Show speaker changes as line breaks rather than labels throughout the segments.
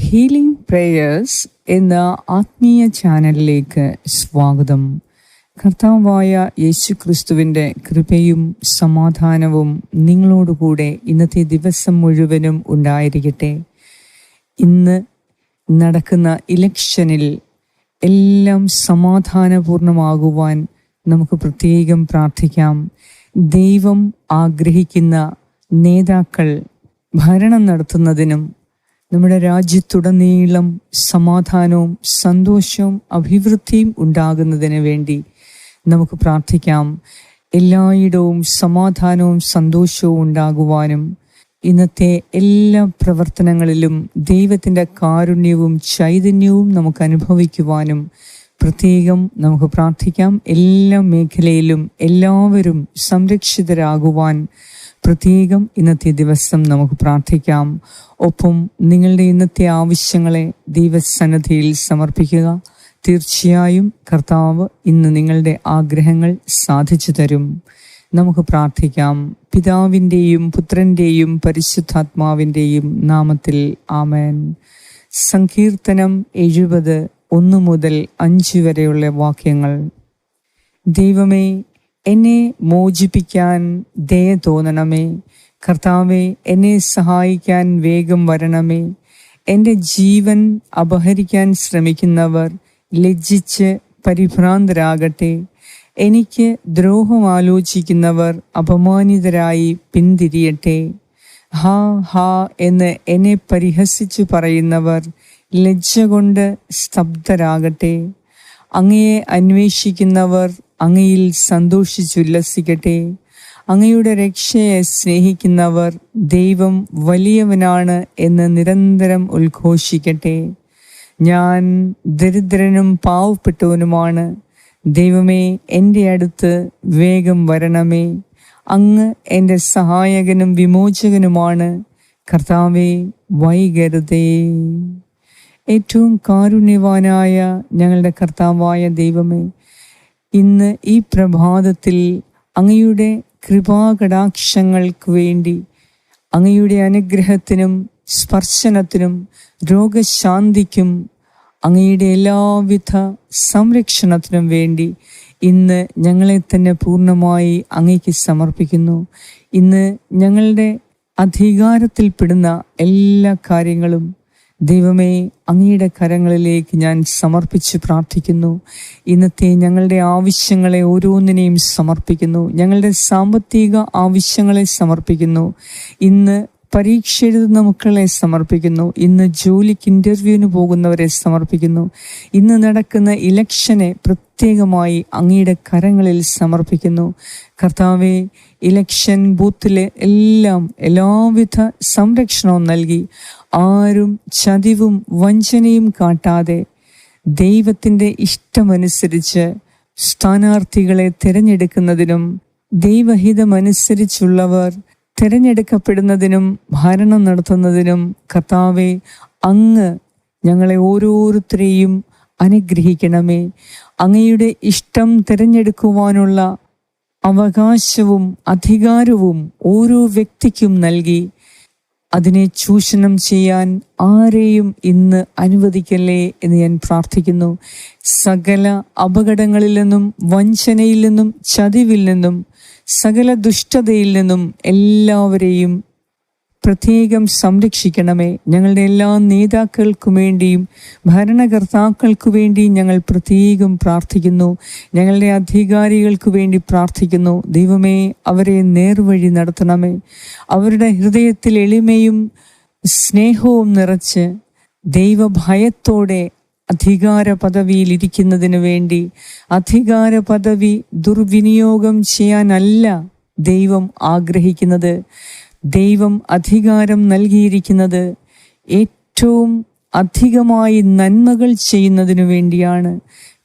Healing prayers എന്ന ആത്മീയ ചാനലിലേക്ക് സ്വാഗതം. കർത്താവായ യേശു ക്രിസ്തുവിന്റെ കൃപയും സമാധാനവും നിങ്ങളോടുകൂടെ ഇന്നത്തെ ദിവസം മുഴുവനും ഉണ്ടായിരിക്കട്ടെ. ഇന്ന് നടക്കുന്ന ഇലക്ഷനിൽ എല്ലാം സമാധാനപൂർണമാകുവാൻ നമുക്ക് പ്രത്യേകം പ്രാർത്ഥിക്കാം. ദൈവം ആഗ്രഹിക്കുന്ന നേതാക്കൾ ഭരണം നടത്തുന്നതിനും നമ്മുടെ രാജ്യത്തുടനീളം സമാധാനവും സന്തോഷവും അഭിവൃദ്ധിയും ഉണ്ടാകുന്നതിന് വേണ്ടി നമുക്ക് പ്രാർത്ഥിക്കാം. എല്ലായിടവും സമാധാനവും സന്തോഷവും ഉണ്ടാകുവാനും ഇന്നത്തെ എല്ലാ പ്രവർത്തനങ്ങളിലും ദൈവത്തിന്റെ കാരുണ്യവും ചൈതന്യവും നമുക്ക് അനുഭവിക്കുവാനും പ്രത്യേകം നമുക്ക് പ്രാർത്ഥിക്കാം. എല്ലാ മേഖലയിലും എല്ലാവരും സംരക്ഷിതരാകുവാൻ പ്രത്യേകം ഇന്നത്തെ ദിവസം നമുക്ക് പ്രാർത്ഥിക്കാം. ഒപ്പം നിങ്ങളുടെ ഇന്നത്തെ ആവശ്യങ്ങളെ ദൈവസന്നദ്ധിയിൽ സമർപ്പിക്കുക. തീർച്ചയായും കർത്താവ് ഇന്ന് നിങ്ങളുടെ ആഗ്രഹങ്ങൾ സാധിച്ചു തരും. നമുക്ക് പ്രാർത്ഥിക്കാം. പിതാവിന്റെയും പുത്രന്റെയും പരിശുദ്ധാത്മാവിന്റെയും നാമത്തിൽ ആമേൻ. സങ്കീർത്തനം എഴുപത് ഒന്ന് മുതൽ അഞ്ച് വരെയുള്ള വാക്യങ്ങൾ. ദൈവമേ എന്നെ മോചിപ്പിക്കാൻ ദയ തോന്നണമേ. കർത്താവെ എന്നെ സഹായിക്കാൻ വേഗം വരണമേ. എന്റെ ജീവൻ അപഹരിക്കാൻ ശ്രമിക്കുന്നവർ ലജ്ജിച്ച് പരിഭ്രാന്തരാകട്ടെ. എനിക്ക് ദ്രോഹം ആലോചിക്കുന്നവർ അപമാനിതരായി പിന്തിരിയട്ടെ. ഹാ ഹാ എന്ന് എന്നെ പരിഹസിച്ച് പറയുന്നവർ ലജ്ജ കൊണ്ട് സ്തബ്ധരാകട്ടെ. അങ്ങയെ അന്വേഷിക്കുന്നവർ അങ്ങയിൽ സന്തോഷിച്ചുല്ലസിക്കട്ടെ. അങ്ങയുടെ രക്ഷയെ സ്നേഹിക്കുന്നവർ ദൈവം വലിയവനാണ് എന്ന് നിരന്തരം ഉദ്ഘോഷിക്കട്ടെ ഞാൻ ദരിദ്രനും പാവപ്പെട്ടവനുമാണ്. ദൈവമേ എന്റെ അടുത്ത് വേഗം വരണമേ. അങ്ങ് എന്റെ സഹായകനും വിമോചകനുമാണ്. കർത്താവെ വൈകരുതേ. ഏറ്റവും കാരുണ്യവാനായ ഞങ്ങളുടെ കർത്താവായ ദൈവമേ ഇന്ന് ഈ പ്രഭാതത്തിൽ അങ്ങയുടെ കൃപാകടാക്ഷങ്ങൾക്ക് വേണ്ടി അങ്ങയുടെ അനുഗ്രഹത്തിനും സ്പർശനത്തിനും രോഗശാന്തിക്കും അങ്ങയുടെ എല്ലാവിധ സംരക്ഷണത്തിനും വേണ്ടി ഇന്ന് ഞങ്ങളെ തന്നെ പൂർണമായി അങ്ങയ്ക്ക് സമർപ്പിക്കുന്നു. ഇന്ന് ഞങ്ങളുടെ അധികാരത്തിൽപ്പെടുന്ന എല്ലാ കാര്യങ്ങളും ദൈവമേ അങ്ങയുടെ കരങ്ങളിലേക്ക് ഞാൻ സമർപ്പിച്ച് പ്രാർത്ഥിക്കുന്നു. ഇന്നത്തെ ഞങ്ങളുടെ ആവശ്യങ്ങളെ ഓരോന്നിനെയും സമർപ്പിക്കുന്നു. ഞങ്ങളുടെ സാമ്പത്തിക ആവശ്യങ്ങളെ സമർപ്പിക്കുന്നു. ഇന്ന് പരീക്ഷ എഴുതുന്ന മക്കളെ സമർപ്പിക്കുന്നു. ഇന്ന് ജോലിക്ക് ഇന്റർവ്യൂവിന് പോകുന്നവരെ സമർപ്പിക്കുന്നു. ഇന്ന് നടക്കുന്ന ഇലക്ഷനെ പ്രത്യേകമായി അങ്ങയുടെ കരങ്ങളിൽ സമർപ്പിക്കുന്നു. കർത്താവെ ഇലക്ഷൻ ബൂത്തിലെ എല്ലാം എല്ലാവിധ സംരക്ഷണവും നൽകി. ആരും ചതിവും വഞ്ചനയും കാട്ടാതെ ദൈവത്തിന്റെ ഇഷ്ടമനുസരിച്ച് സ്ഥാനാർത്ഥികളെ തിരഞ്ഞെടുക്കുന്നതിനും ദൈവഹിതമനുസരിച്ചുള്ളവർ തിരഞ്ഞെടുക്കപ്പെടുന്നതിനും ഭരണം നടത്തുന്നതിനും കർത്താവെ അങ്ങ് ഞങ്ങളെ ഓരോരുത്തരെയും അനുഗ്രഹിക്കണമേ. അങ്ങയുടെ ഇഷ്ടം തിരഞ്ഞെടുക്കുവാനുള്ള അവകാശവും അധികാരവും ഓരോ വ്യക്തിക്കും നൽകി. അതിനെ ചൂഷണം ചെയ്യാൻ ആരെയും ഇന്ന് അനുവദിക്കല്ലേ എന്ന് ഞാൻ പ്രാർത്ഥിക്കുന്നു. സകല അപകടങ്ങളിൽ നിന്നും വഞ്ചനയിൽ നിന്നും ചതിവിൽ നിന്നും സകല ദുഷ്ടതയിൽ നിന്നും എല്ലാവരെയും പ്രത്യേകം സംരക്ഷിക്കണമേ. ഞങ്ങളുടെ എല്ലാ നേതാക്കൾക്കു വേണ്ടിയും ഭരണകർത്താക്കൾക്കു വേണ്ടിയും ഞങ്ങൾ പ്രത്യേകം പ്രാർത്ഥിക്കുന്നു. ഞങ്ങളുടെ അധികാരികൾക്ക് വേണ്ടി പ്രാർത്ഥിക്കുന്നു. ദൈവമേ അവരെ നേർവഴി നടത്തണമേ. അവരുടെ ഹൃദയത്തിൽ എളിമയും സ്നേഹവും നിറച്ച് ദൈവഭയത്തോടെ അധികാര പദവിയിൽ ഇരിക്കുന്നതിന് വേണ്ടി അധികാര പദവി ദുർവിനിയോഗം ചെയ്യാനല്ല ദൈവം ആഗ്രഹിക്കുന്നത്. ദൈവം അധികാരം നൽകിയിരിക്കുന്നത് ഏറ്റവും അധികമായി നന്മകൾ ചെയ്യുന്നതിനു വേണ്ടിയാണ്.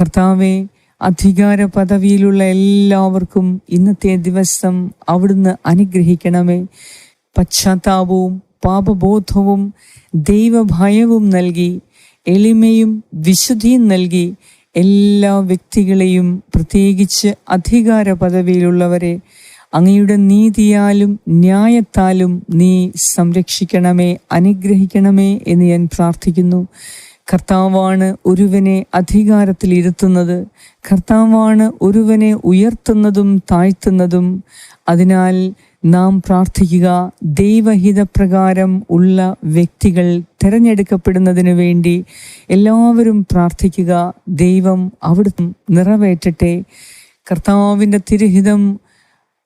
കർത്താവെ അധികാര പദവിയിലുള്ള എല്ലാവർക്കും ഇന്നത്തെ ദിവസം അവിടുന്ന് അനുഗ്രഹിക്കണമേ. പശ്ചാത്താപവും പാപബോധവും ദൈവഭയവും നൽകി എളിമയും വിശുദ്ധിയും നൽകി എല്ലാ വ്യക്തികളെയും പ്രത്യേകിച്ച് അധികാര പദവിയിലുള്ളവരെ അങ്ങയുടെ നീതിയാലും ന്യായത്താലും നീ സംരക്ഷിക്കണമേ അനുഗ്രഹിക്കണമേ എന്ന് ഞാൻ പ്രാർത്ഥിക്കുന്നു. കർത്താവാണ് ഒരുവനെ അധികാരത്തിൽ ഇരുത്തുന്നത്. കർത്താവാണ് ഒരുവനെ ഉയർത്തുന്നതും താഴ്ത്തുന്നതും. അതിനാൽ നാം പ്രാർത്ഥിക്കുക. ദൈവഹിതപ്രകാരം ഉള്ള വ്യക്തികൾ തിരഞ്ഞെടുക്കപ്പെടുന്നതിന് വേണ്ടി എല്ലാവരും പ്രാർത്ഥിക്കുക. ദൈവം അവിടുത്തെ നിറവേറ്റട്ടെ. കർത്താവിന്റെ തിരുഹിതം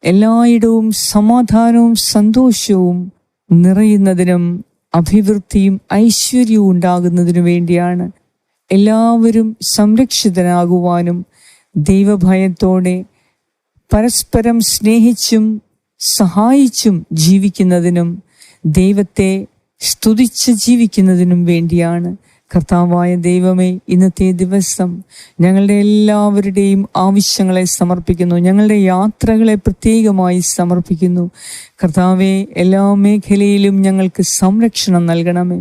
എല്ലായിടവും സമാധാനവും സന്തോഷവും നിറയുന്നതിനും അഭിവൃദ്ധിയും ഐശ്വര്യവും ഉണ്ടാകുന്നതിനു വേണ്ടിയാണ് എല്ലാവരും സംരക്ഷിതരാകുവാനും ദൈവഭയത്തോടെ പരസ്പരം സ്നേഹിച്ചും സഹായിച്ചും ജീവിക്കുന്നതിനും ദൈവത്തെ സ്തുതിച്ച് ജീവിക്കുന്നതിനും വേണ്ടിയാണ്. കർത്താവായ ദൈവമേ ഇന്നത്തെ ദിവസം ഞങ്ങളുടെ എല്ലാവരുടെയും ആവശ്യങ്ങളെ സമർപ്പിക്കുന്നു. ഞങ്ങളുടെ യാത്രകളെ പ്രത്യേകമായി സമർപ്പിക്കുന്നു. കർത്താവെ എല്ലാ മേഖലയിലും ഞങ്ങൾക്ക് സംരക്ഷണം നൽകണമേ.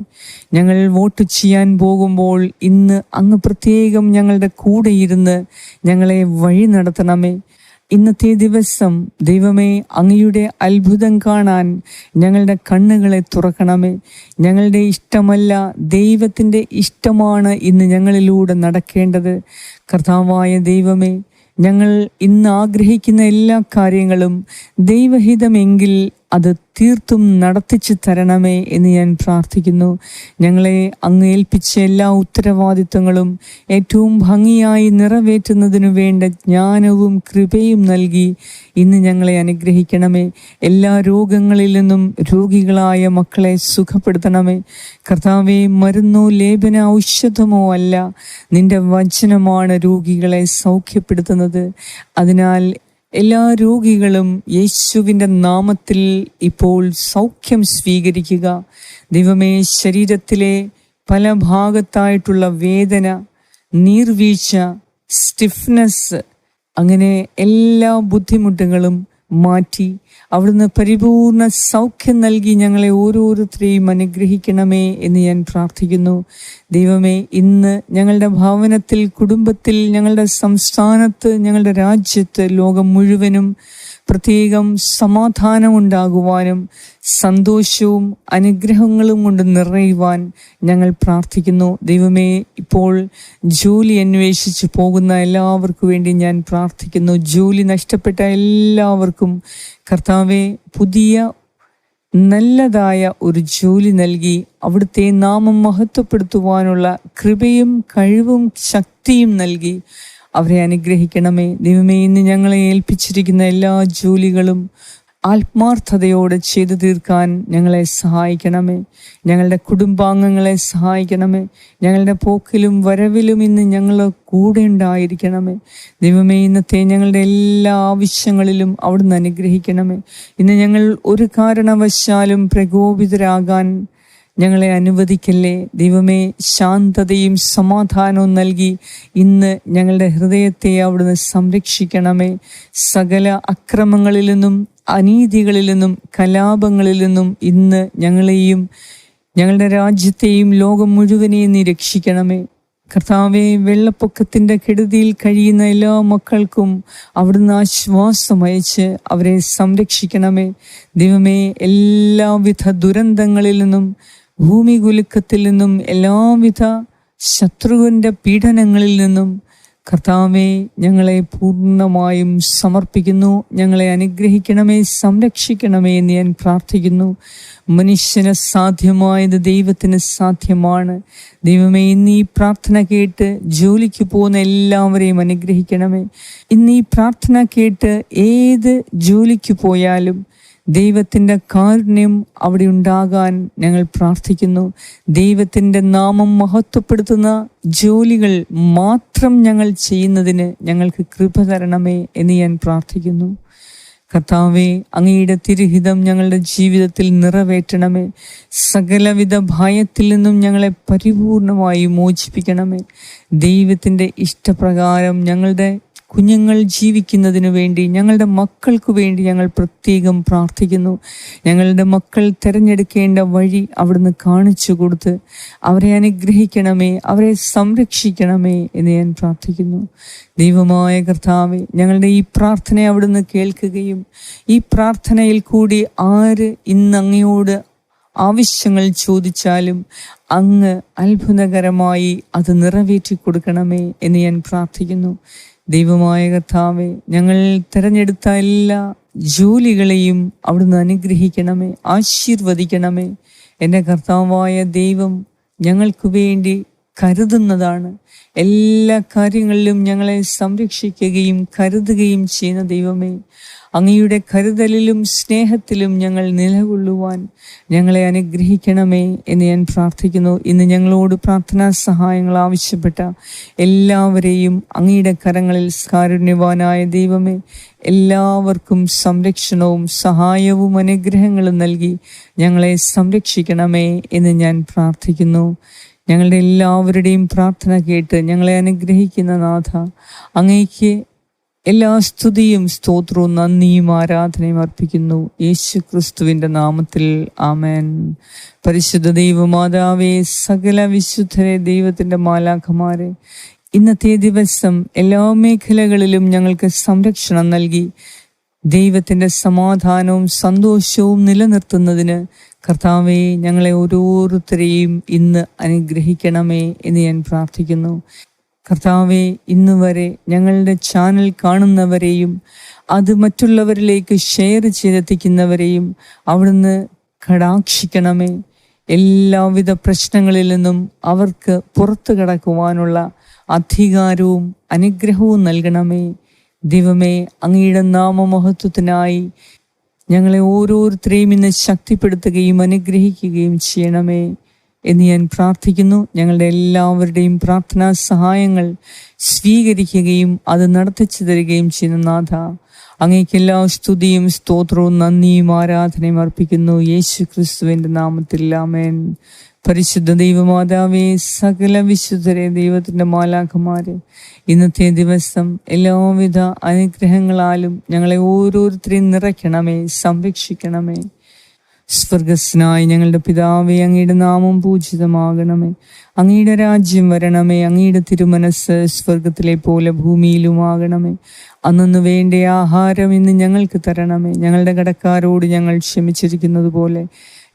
ഞങ്ങൾ വോട്ട് ചെയ്യാൻ പോകുമ്പോൾ ഇന്ന് അങ്ങ് പ്രത്യേകം ഞങ്ങളുടെ കൂടെ ഇരുന്ന് ഞങ്ങളെ വഴി നടത്തണമേ. ഇന്നത്തെ ദിവസം ദൈവമേ അങ്ങയുടെ അത്ഭുതം കാണാൻ ഞങ്ങളുടെ കണ്ണുകളെ തുറക്കണമേ. ഞങ്ങളുടെ ഇഷ്ടമല്ല ദൈവത്തിന്റെ ഇഷ്ടമാണ് ഇന്ന് ഞങ്ങളിലൂടെ നടക്കേണ്ടത്. കർത്താവായ ദൈവമേ ഞങ്ങൾ ഇന്ന് ആഗ്രഹിക്കുന്ന എല്ലാ കാര്യങ്ങളും ദൈവഹിതമെങ്കിൽ അത് തീർത്തും നടത്തിച്ചു തരണമേ എന്ന് ഞാൻ പ്രാർത്ഥിക്കുന്നു. ഞങ്ങളെ അങ്ങ് ഏൽപ്പിച്ച എല്ലാ ഉത്തരവാദിത്തങ്ങളും ഏറ്റവും ഭംഗിയായി നിറവേറ്റുന്നതിനു വേണ്ട ജ്ഞാനവും കൃപയും നൽകി ഇന്ന് ഞങ്ങളെ അനുഗ്രഹിക്കണമേ. എല്ലാ രോഗങ്ങളിൽ നിന്നും രോഗികളായ മക്കളെ സുഖപ്പെടുത്തണമേ. കർത്താവെ മരുന്നോ ലേപന ഔഷധമോ അല്ല. നിന്റെ വചനമാണ് രോഗികളെ സൗഖ്യപ്പെടുത്തുന്നത്. അതിനാൽ എല്ലാ രോഗികളും യേശുവിന്റെ നാമത്തിൽ ഇപ്പോൾ സൗഖ്യം സ്വീകരിക്കുക. ദൈവമേ ശരീരത്തിലെ പല ഭാഗത്തായിട്ടുള്ള വേദന നീർവീഴ്ച സ്റ്റിഫ്നെസ് അങ്ങനെ എല്ലാ ബുദ്ധിമുട്ടുകളും മാറ്റി അവിടുന്ന് പരിപൂർണ സൗഖ്യം നൽകി ഞങ്ങളെ ഓരോരുത്തരെയും അനുഗ്രഹിക്കണമേ എന്ന് ഞാൻ പ്രാർത്ഥിക്കുന്നു. ദൈവമേ ഇന്ന് ഞങ്ങളുടെ ഭവനത്തിൽ കുടുംബത്തിൽ ഞങ്ങളുടെ സംസ്ഥാനത്ത് ഞങ്ങളുടെ രാജ്യത്ത് ലോകം മുഴുവനും പ്രത്യേകം സമാധാനം ഉണ്ടാകുവാനും സന്തോഷവും അനുഗ്രഹങ്ങളും കൊണ്ട് നിറയുവാൻ ഞങ്ങൾ പ്രാർത്ഥിക്കുന്നു. ദൈവമേ ഇപ്പോൾ ജോലി അന്വേഷിച്ച് പോകുന്ന എല്ലാവർക്കും വേണ്ടി ഞാൻ പ്രാർത്ഥിക്കുന്നു. ജോലി നഷ്ടപ്പെട്ട എല്ലാവർക്കും കർത്താവെ പുതിയ നല്ലതായ ഒരു ജോലി നൽകി അവിടുത്തെ നാമം മഹത്വപ്പെടുത്തുവാനുള്ള കൃപയും കഴിവും ശക്തിയും നൽകി അവരെ അനുഗ്രഹിക്കണമേ. ദൈവമേ ഇന്ന് ഞങ്ങളെ ഏൽപ്പിച്ചിരിക്കുന്ന എല്ലാ ജോലികളും ആത്മാർത്ഥതയോടെ ചെയ്തു തീർക്കാൻ ഞങ്ങളെ സഹായിക്കണമേ. ഞങ്ങളുടെ കുടുംബാംഗങ്ങളെ സഹായിക്കണമേ. ഞങ്ങളുടെ പോക്കിലും വരവിലും ഇന്ന് ഞങ്ങൾ കൂടെ ഉണ്ടായിരിക്കണമേ. ദൈവമേ ഇന്നത്തെ ഞങ്ങളുടെ എല്ലാ ആവശ്യങ്ങളിലും അവിടുന്ന് അനുഗ്രഹിക്കണമേ. ഇന്ന് ഞങ്ങൾ ഒരു കാരണവശാലും പ്രകോപിതരാകാൻ ഞങ്ങളെ അനുവദിക്കല്ലേ? ദൈവമേ ശാന്തതയും സമാധാനവും നൽകി ഇന്ന് ഞങ്ങളുടെ ഹൃദയത്തെ അവിടുന്ന് സംരക്ഷിക്കണമേ. സകല അക്രമങ്ങളിൽ നിന്നും അനീതികളിൽ നിന്നും കലാപങ്ങളിൽ നിന്നും ഇന്ന് ഞങ്ങളെയും ഞങ്ങളുടെ രാജ്യത്തെയും ലോകം മുഴുവനെയും നീ രക്ഷിക്കണമേ. കർത്താവെ വെള്ളപ്പൊക്കത്തിന്റെ കെടുതിയിൽ കഴിയുന്ന എല്ലാ മക്കൾക്കും അവിടുന്ന് ആശ്വാസം അയച്ച് അവരെ സംരക്ഷിക്കണമേ. ദൈവമേ എല്ലാവിധ ദുരന്തങ്ങളിൽ നിന്നും ഭൂമി കുലുക്കത്തിൽ നിന്നും എല്ലാവിധ ശത്രുവിന്റെ പീഡനങ്ങളിൽ നിന്നും കർത്താവെ ഞങ്ങളെ പൂർണമായും സമർപ്പിക്കുന്നു. ഞങ്ങളെ അനുഗ്രഹിക്കണമേ സംരക്ഷിക്കണമേ എന്ന് ഞാൻ പ്രാർത്ഥിക്കുന്നു. മനുഷ്യന് സാധ്യമായത് ദൈവത്തിന് സാധ്യമാണ്. ദൈവമേ ഇന്ന് ഈ പ്രാർത്ഥന കേട്ട് ജോലിക്ക് പോകുന്ന എല്ലാവരെയും അനുഗ്രഹിക്കണമേ. ഇന്ന് ഈ പ്രാർത്ഥന കേട്ട് ഏത് ജോലിക്ക് പോയാലും ദൈവത്തിന്റെ കാരുണ്യം അവിടെ ഉണ്ടാകാൻ ഞങ്ങൾ പ്രാർത്ഥിക്കുന്നു. ദൈവത്തിന്റെ നാമം മഹത്വപ്പെടുത്തുന്ന ജോലികൾ മാത്രം ഞങ്ങൾ ചെയ്യുന്നതിന് ഞങ്ങൾക്ക് കൃപ തരണമേ എന്ന് ഞാൻ പ്രാർത്ഥിക്കുന്നു. കർത്താവെ അങ്ങയുടെ തിരുഹിതം ഞങ്ങളുടെ ജീവിതത്തിൽ നിറവേറ്റണമേ. സകലവിധ ഭയത്തിൽ നിന്നും ഞങ്ങളെ പരിപൂർണമായി മോചിപ്പിക്കണമേ. ദൈവത്തിന്റെ ഇഷ്ടപ്രകാരം ഞങ്ങളുടെ കുഞ്ഞുങ്ങൾ ജീവിക്കുന്നതിന് വേണ്ടി ഞങ്ങളുടെ മക്കൾക്ക് വേണ്ടി ഞങ്ങൾ പ്രത്യേകം പ്രാർത്ഥിക്കുന്നു. ഞങ്ങളുടെ മക്കൾ തിരഞ്ഞെടുക്കേണ്ട വഴി അവിടുന്ന് കാണിച്ചു കൊടുത്ത് അവരെ അനുഗ്രഹിക്കണമേ അവരെ സംരക്ഷിക്കണമേ എന്ന് ഞാൻ പ്രാർത്ഥിക്കുന്നു. ദൈവമായ കർത്താവ് ഞങ്ങളുടെ ഈ പ്രാർത്ഥന അവിടുന്ന് കേൾക്കുകയും ഈ പ്രാർത്ഥനയിൽ കൂടി ആര് ഇന്ന് അങ്ങയോട് ആവശ്യങ്ങൾ ചോദിച്ചാലും അങ്ങ് അത്ഭുതകരമായി അത് നിറവേറ്റി കൊടുക്കണമേ എന്ന് ഞാൻ പ്രാർത്ഥിക്കുന്നു. ദൈവമായ കർത്താവെ ഞങ്ങൾ തിരഞ്ഞെടുത്ത എല്ലാ ജോലികളെയും അവിടുന്ന് അനുഗ്രഹിക്കണമേ ആശീർവദിക്കണമേ. എന്റെ കർത്താവായ ദൈവം ഞങ്ങൾക്ക് വേണ്ടി കരുതുന്നതാണ്. എല്ലാ കാര്യങ്ങളിലും ഞങ്ങളെ സംരക്ഷിക്കുകയും കരുതുകയും ചെയ്യുന്ന ദൈവമേ അങ്ങയുടെ കരുതലിലും സ്നേഹത്തിലും ഞങ്ങൾ നിലകൊള്ളുവാൻ ഞങ്ങളെ അനുഗ്രഹിക്കണമേ എന്ന് ഞാൻ പ്രാർത്ഥിക്കുന്നു. ഇന്ന് ഞങ്ങളോട് പ്രാർത്ഥനാ സഹായങ്ങൾ ആവശ്യപ്പെട്ട എല്ലാവരെയും അങ്ങയുടെ കരങ്ങളിൽ കാരുണ്യവാനായ ദൈവമേ എല്ലാവർക്കും സംരക്ഷണവും സഹായവും അനുഗ്രഹങ്ങളും നൽകി ഞങ്ങളെ സംരക്ഷിക്കണമേ എന്ന് ഞാൻ പ്രാർത്ഥിക്കുന്നു. ഞങ്ങളുടെ എല്ലാവരുടെയും പ്രാർത്ഥന കേട്ട് ഞങ്ങളെ അനുഗ്രഹിക്കുന്ന നാഥ അങ്ങയ്ക്ക് എല്ലാ സ്തുതിയും സ്തോത്രവും നന്ദിയും ആരാധനയും അർപ്പിക്കുന്നു. യേശു ക്രിസ്തുവിന്റെ നാമത്തിൽ ആമേൻ. പരിശുദ്ധ ദൈവമാതാവേ സകല വിശുദ്ധരെ ദൈവത്തിന്റെ മാലാഖമാരെ ഇന്നത്തെ ദിവസം എല്ലാ മേഖലകളിലും ഞങ്ങൾക്ക് സംരക്ഷണം നൽകി ദൈവത്തിന്റെ സമാധാനവും സന്തോഷവും നിലനിർത്തുന്നതിന് കർത്താവെ ഞങ്ങളെ ഓരോരുത്തരെയും ഇന്ന് അനുഗ്രഹിക്കണമേ എന്ന് ഞാൻ പ്രാർത്ഥിക്കുന്നു. കർത്താവെ ഇന്ന് വരെ ഞങ്ങളുടെ ചാനൽ കാണുന്നവരെയും അത് മറ്റുള്ളവരിലേക്ക് ഷെയർ ചെയ്തെത്തിക്കുന്നവരെയും അവിടുന്ന് കടാക്ഷിക്കണമേ. എല്ലാവിധ പ്രശ്നങ്ങളിൽ നിന്നും അവർക്ക് പുറത്തു കടക്കുവാനുള്ള അധികാരവും അനുഗ്രഹവും നൽകണമേ. ദൈവമേ അങ്ങയുടെ നാമമഹത്വത്തിനായി ഞങ്ങളെ ഓരോരുത്തരെയും ഇന്ന് ശക്തിപ്പെടുത്തുകയും അനുഗ്രഹിക്കുകയും ചെയ്യണമേ എന്ന് ഞാൻ പ്രാർത്ഥിക്കുന്നു. ഞങ്ങളുടെ എല്ലാവരുടെയും പ്രാർത്ഥനാ സഹായങ്ങൾ സ്വീകരിക്കുകയും അത് നടത്തിച്ചു തരികയും ചെയ്യുന്ന നാഥ അങ്ങേക്ക് എല്ലാ സ്തുതിയും സ്തോത്രവും നന്ദിയും ആരാധനയും അർപ്പിക്കുന്നു. യേശു ക്രിസ്തുവിന്റെ നാമത്തിൽ ആമേൻ. പരിശുദ്ധ ദൈവമാതാവേ സകല വിശുദ്ധരെ ദൈവത്തിന്റെ മാലാഖമാരെ ഇന്നത്തെ ദിവസം എല്ലാവിധ അനുഗ്രഹങ്ങളാലും ഞങ്ങളെ ഓരോരുത്തരെയും നിറയ്ക്കണമേ സംരക്ഷിക്കണമേ. സ്വർഗസ്നായി ഞങ്ങളുടെ പിതാവേ അങ്ങയുടെ നാമം പൂജിതമാകണമേ. അങ്ങയുടെ രാജ്യം വരണമേ അങ്ങയുടെ തിരുമനസ് സ്വർഗത്തിലെ പോലെ ഭൂമിയിലുമാകണമേ. അന്നു വേണ്ട ആഹാരം ഇന്ന് ഞങ്ങൾക്ക് തരണമേ. ഞങ്ങളുടെ കടക്കാരോട് ഞങ്ങൾ ക്ഷമിച്ചിരിക്കുന്നത് പോലെ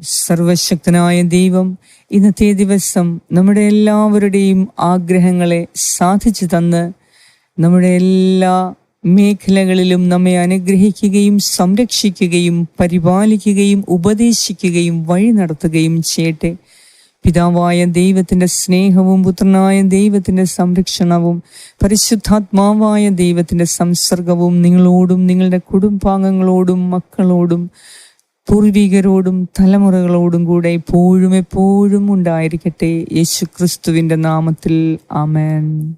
സർവശക്തനായ ദൈവം ഇന്നത്തെ ദിവസം നമ്മുടെ എല്ലാവരുടെയും ആഗ്രഹങ്ങളെ സാധിച്ചു തന്ന് നമ്മുടെ എല്ലാ മേഖലകളിലും നമ്മെ അനുഗ്രഹിക്കുകയും സംരക്ഷിക്കുകയും പരിപാലിക്കുകയും ഉപദേശിക്കുകയും വഴി നടത്തുകയും ചെയ്യട്ടെ. പിതാവായ ദൈവത്തിന്റെ സ്നേഹവും പുത്രനായ ദൈവത്തിന്റെ സംരക്ഷണവും പരിശുദ്ധാത്മാവായ ദൈവത്തിന്റെ സംസർഗവും നിങ്ങളോടും നിങ്ങളുടെ കുടുംബാംഗങ്ങളോടും മക്കളോടും പൂർവികരോടും തലമുറകളോടും കൂടെ എപ്പോഴും എപ്പോഴും ഉണ്ടായിരിക്കട്ടെ യേശു ക്രിസ്തുവിന്റെ നാമത്തിൽ. ആമേൻ.